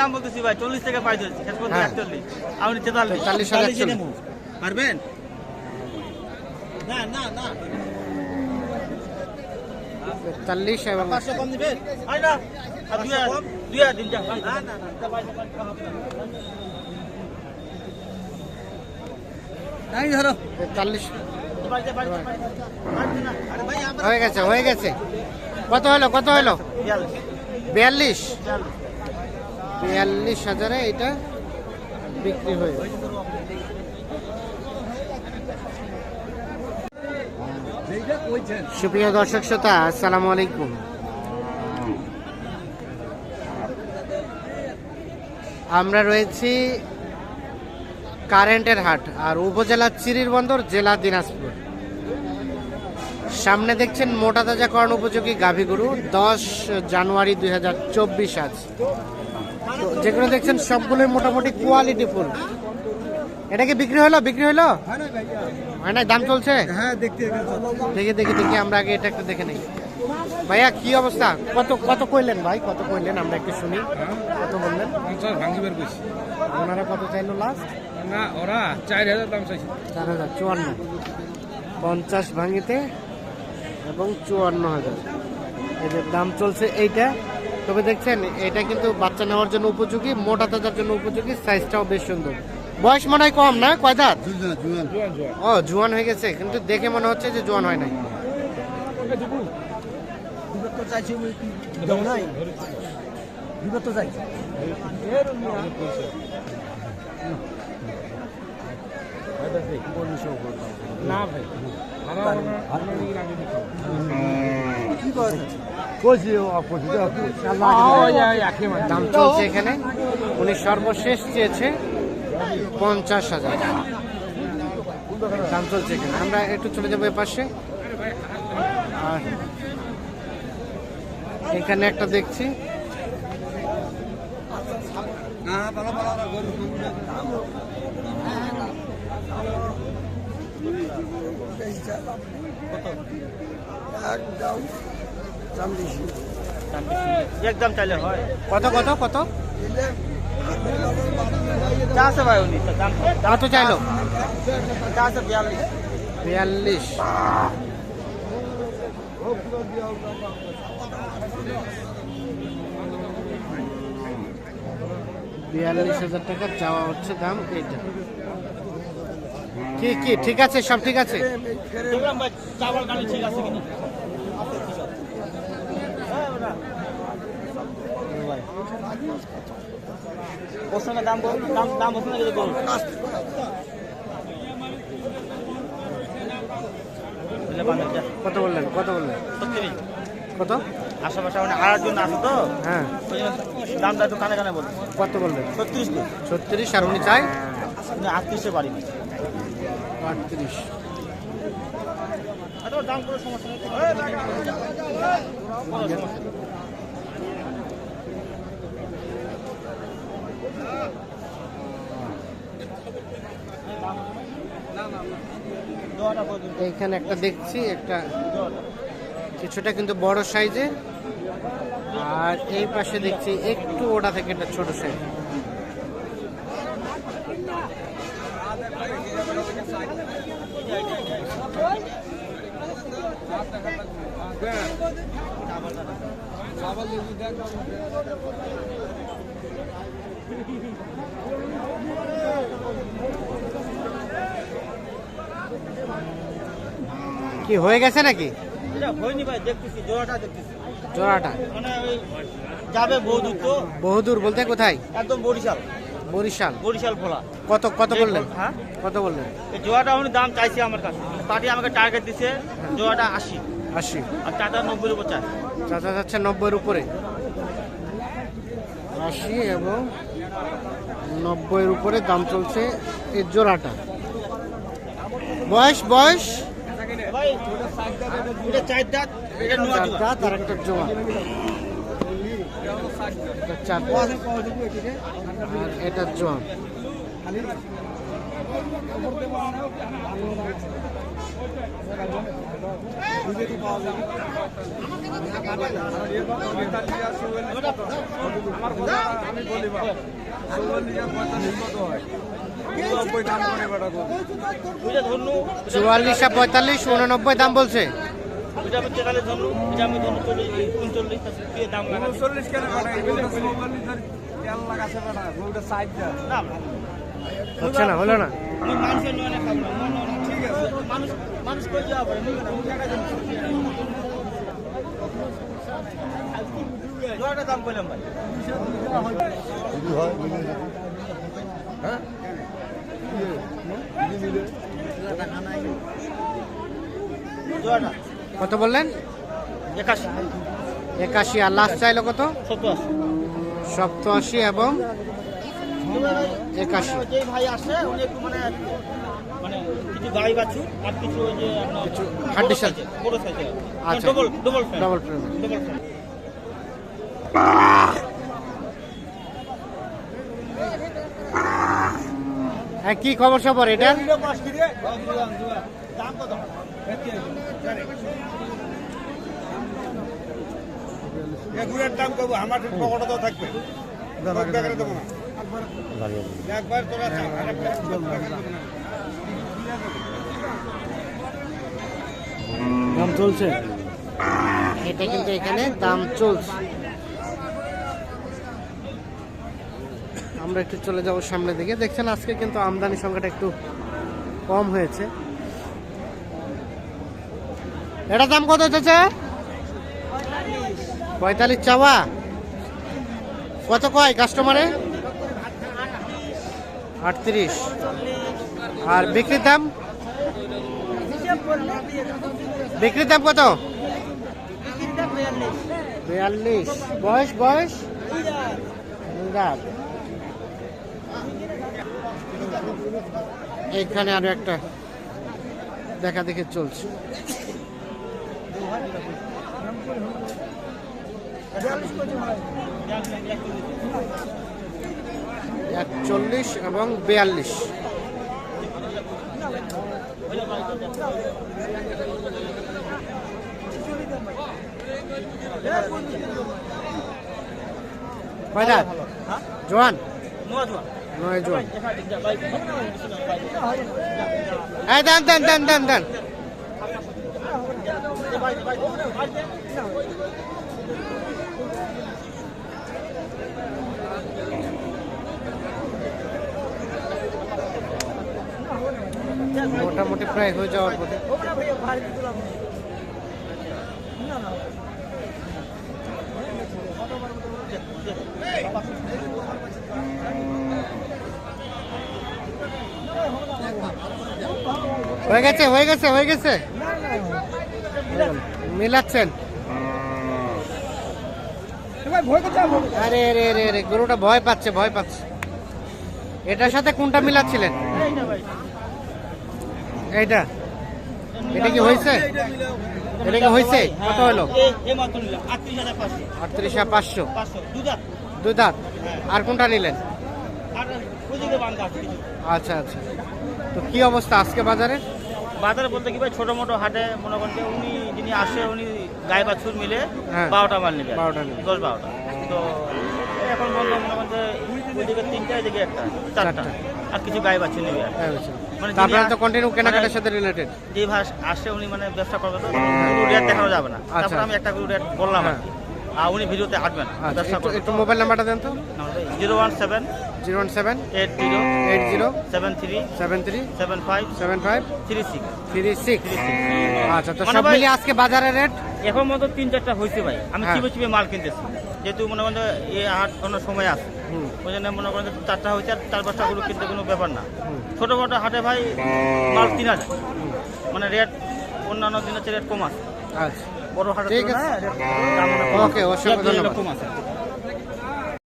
দাম বলতেছি ভাই চল্লিশ থেকে পাই ধরছি শেষ পর্যন্ত হ্যাঁ। একচল্লিশ। আপনি তেতাল্লিশ নেব। পারবেন? না না না। তেতাল্লিশ এবং পাঁচশো কম দিবেন? হয় না। দুই দিন যা। না নাই ধরো। তেতাল্লিশ হয়ে গেছে হয়ে গেছে। কত হলো কত হলো? বিয়াল্লিশ। বিয়াল্লিশ হাজারে এটা বিক্রি হয়ে সুপ্রিয় দর্শক শ্রোতা, আসসালামু আলাইকুম। আমরা রয়েছি কারেন্টের হাট আর উপজেলা চিরির বন্দর, জেলা দিনাজপুর। সামনে দেখছেন মোটা তাজাকরণ উপযোগী গাভী গরু, দশ জানুয়ারি দুই হাজার চব্বিশ আজ। যেগুলো দেখছেন সবগুলোই মোটামুটি কোয়ালিটি ফুল। এটা কি বিক্রি হলো? বিক্রি হলো? হয় না দাম চলছে? হ্যাঁ দেখতে দেখি দেখি দেখি আমরা আগে এটা একটু দেখে নেই। ভাইয়া কি অবস্থা? কত কত কইলেন ভাই? কত কইলেন? আমরা একটু শুনি। কত বললেন? পঞ্চাশ ভাঙিবার কইছি ওনারা কত চাইলো লাস্ট না ওরা চার হাজার দাম চাইছে। চার হাজার চুয়ান্ন। পঞ্চাশ ভাঙিতে এবং চুয়ান্ন হাজার। এদের দাম চলছে এইটা। তবে দেখছেন এটা কিন্তু বাচ্চা নেওয়ার জন্য উপযোগী মোটা তাজার জন্য উপযোগী সাইজটাও বেশ সুন্দর। বয়স মনে হয় কম না? কয় দাঁত? ও জোয়ান হয়ে গেছে কিন্তু দেখে মনে হচ্ছে যে জোয়ান হয় নাই। না ভাই দাম চলছে এখানে। উনি সর্বশেষ চেয়েছে পঞ্চাশ হাজার দাম চলছে এখানে। আমরা একটু চলে যাব এ পাশে। আর এখানে একটা দেখছি। একদম। চাইলে হয়। কত কত কত? চা আছে ভাই উনি তো কত চাইলো? চা আছে বিয়াল্লিশ। বিয়াল্লিশ। বিয়াল্লিশ হাজার টাকা চাওয়া হচ্ছে দাম এইটা। কি কি ঠিক আছে সব ঠিক আছে? ঠিক আছে কিনা দাম বল দাম দাম সঙ্গে যদি বল। বুঝলে পারবেন কত বললেন? কত বললেন? কত? আশেপাশে মানে আড়ার জন্য আসো তো। হ্যাঁ। দামটা একটু কানে কানে বল। কত বললেন? ছত্রিশ ছত্রিশ আর উনি চাই? আটত্রিশে বাড়ি আটত্রিশ। দাম কোনো সমস্যা নেই। দোয়াটা করে দিন, এইখানে একটা দেখছি একটা কিছুটা কিন্তু বড় সাইজে। আর এই পাশে দেখছি একটু ওটা থেকে একটা ছোট সাইজ। কি হয়ে গেছে নাকি? হয়নি ভাই দেখতেছি জোড়াটা দেখতেছি। জোড়াটা। মানে যাবে বহুদূর তো। বহুদূর বলতে কোথায়? একদম বরিশাল। বরিশাল। বরিশাল খোলা কত কত বললেন? হ্যাঁ? কত বললেন? এই জোড়াটা উনি দাম চাইছে আমার কাছে। পার্টি আমাকে টার্গেট দিছে জোয়াটা আশি। আশি। আর টাটা নব্বই উপর চায়। চাচা যাচ্ছে নব্বইয়ের উপরে। আশি এবং নব্বইয়ের উপরে দাম চলছে এই জোড়াটা। বয়স বয়স? আর একটা জোড়া এটা আর পঁয়তাল্লিশ দাম আমি তেতাল্লিশ ধরনু এটা আমি ধরনু চল্লিশ উনচল্লিশ দিয়ে দাম না হচ্ছে না হলো না? মন দাম কইলাম ভাই। জোয়াটা কত বললেন? একাশি। একাশি আর লাস্ট চাইলো কত? সপ্তআশি। এবং একাশি। যে ভাই আসে উনি একটু মানে মানে কিছু গাড়ি বাছু আর কিছু ওই যে আপনার কিছু বড় হাড্ডি সার। size-এর, বড় সাইজের আচ্ছা। Double double fan Double frame। Double fan হ্যাঁ কি খবর সবর এটা? দাম এগুলোর দাম কব আমার পকেটে তো থাকবে। ব্যাপারে দেবো না। একবার তোরা দাম চলছে। এটা কিন্তু এখানে দাম চলছে। আমরা একটু চলে যাব সামনের দিকে। দেখছেন, আজকে কিন্তু আমদানি সংখ্যাটা একটু কম হয়েছে। এটা দাম কত হচ্ছে? পঁয়তাল্লিশ চাওয়া। কত কয় কাস্টমারে? আটত্রিশ। আর বিক্রির দাম? বিক্রির দাম কত? বিয়াল্লিশ। বয়স বয়স? এখানে আরও একটা দেখা দেখে চলছে। একচল্লিশ এবং বিয়াল্লিশ। কয়টা জোয়ান? নোয়া জোয়া নয় জোয়ান এখানে যা বাইক এই দেন দেন দেন দেন দেন মোটামুটি প্রায় হয়ে যাওয়ার পথে। হয়ে গেছে হয়ে গেছে হয়ে গেছে। মিলাচ্ছেন। আরে রে রে রে গরুটা ভয় পাচ্ছে ভয় পাচ্ছে। এটার সাথে কোনটা মিলাচ্ছিলেন? এটা কি হয়েছে? এটা কি হয়েছে? কত পাঁচশো। দাঁত। আর কোনটা নিলেন? আচ্ছা আচ্ছা। তো কি অবস্থা আজকে বাজারে? বাজারে বলতে কি ভাই ছোট মোটো হাটে মনে করেন যে উনি যিনি আসে উনি গায়ে বাছুর মিলে হ্যাঁ। বারোটা মাল নেবে 12টা নেবে। দশ বারোটা তো এখন বলল মনে করেন যে ওইদিকে তিনটা এদিকে একটা চারটা। আর কিছু গায়ে বাছুর নেবে। মানে আপনারা তো কন্টিনিউ কেনাকাটার মানে- সাথে রিলেটেড যে ভাস আসে উনি মানে ব্যবসা করবে তো রেট দেখানো যাবে না আচ্ছা। তারপর আমি একটা গরু রেট বললাম আর হ্যাঁ। কি। আর উনি ভিডিওতে আসবেন আচ্ছা একটু মোবাইল নাম্বারটা দেন তো zero one seven zero one seven eight zero eight zero seven three seven three seven five seven five three six three six আচ্ছা তো মানে সব মিলিয়ে আজকে বাজারের রেট? এখন মতো তিন চারটা হয়েছে ভাই। আমি হ্যাঁ। চিপে চিপে মাল কিনতেছি। যেহেতু মনে করেন এই হাট অন্য সময় আছে। ওই জন্য মনে করেন চারটা হয়েছে আর চার পাঁচটা গরু কিনতে কোনো ব্যাপার না। ছোটো মোটো হাটে ভাই মাল কিনা যায় মানে রেট অন্যান্য দিনের চেয়ে রেট কম আছে। আচ্ছা। বড় হাটে ঠিক আছে। ওকে। অসংখ্য ধন্যবাদ। কম আছে।